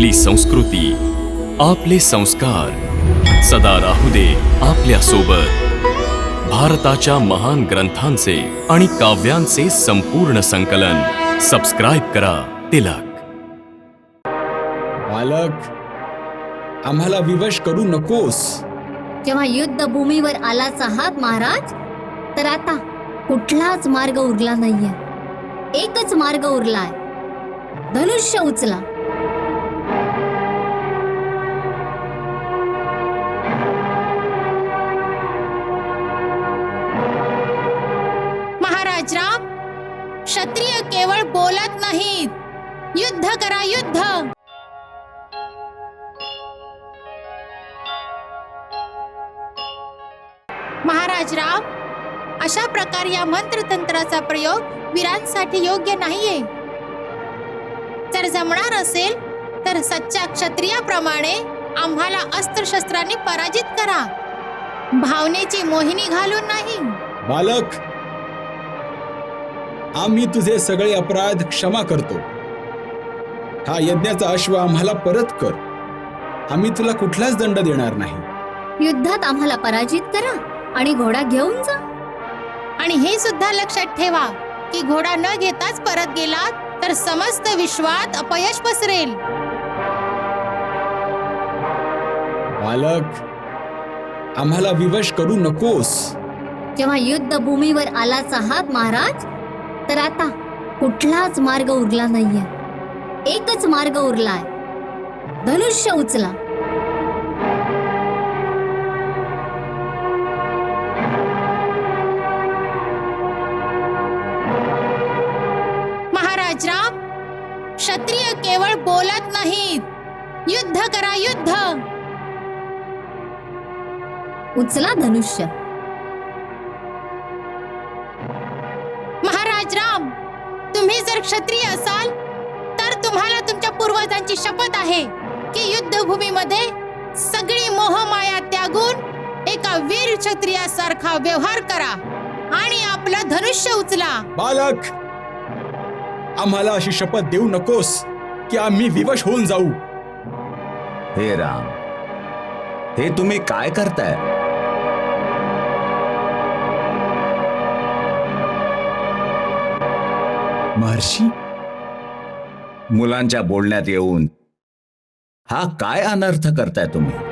आपली संस्कृती आपले संस्कार. सदा राहू दे आपल्यासोबत भारताच्या महान ग्रंथांचे आणि काव्यांचे संपूर्ण संकलन. सबस्क्राईब करा तिलक. बालक आम्हाला विवश करू नकोस. जेव्हा युद्धभूमीवर आलाच आहात महाराज तर आता कुठलाच मार्ग उरला नाहीये. एकच मार्ग उरलाय. धनुष्य उचला. महाराज क्षत्रिय केवळ बोलत नाहीत. युद्ध करा युद्ध! महाराज राम अशा प्रकारे या मंत्रतंत्राचा प्रयोग वीरांसाठी योग्य नाहीये. जर जमणार असेल तर सच्च्या क्षत्रियाप्रमाणे आम्हाला अस्त्रशस्त्रांनी पराजित करा. भावनेची मोहिनी घालून नाही. बालक आम्ही तुझे सगळे अपराध क्षमा करतो. हा यज्ञाचा अश्व आम्हाला परत कर. आम्ही तुला कुठलाच दंड देणार नाही. युद्धात आम्हाला पराजित करा आणि घोडा घेऊन जा. आणि हे सुद्धा लक्षात ठेवा की घोडा न घेताच परत गेलात तर समस्त विश्वात अपयश पसरेल. बालक आम्हाला विवश करू नकोस. जेव्हा युद्धभूमीवर आलाच आहात महाराज तर आता कुठलाच मार्ग उरला नाहीये. एकच मार्ग उरलाय. धनुष्य उचला. महाराज राम क्षत्रिय केवळ बोलत नाहीत. युद्ध करा युद्ध! उचला धनुष्य. जर क्षत्रिय असाल तर तुम्हाला तुमच्या पूर्वजांची शपथ आहे की युद्धभूमीमध्ये सगळी मोहमाया त्यागून एका वीर क्षत्रियासारखा व्यवहार करा आणि आपलं धनुष्य उचला. बालक आम्हाला अशी शपथ देऊ नकोस की आम्ही विवश होऊन जाऊ. हे राम हे तुम्ही काय करताय? महर्षी? मुलांच्या बोलण्यात येऊन हा काय अनर्थ करताय तुम्ही?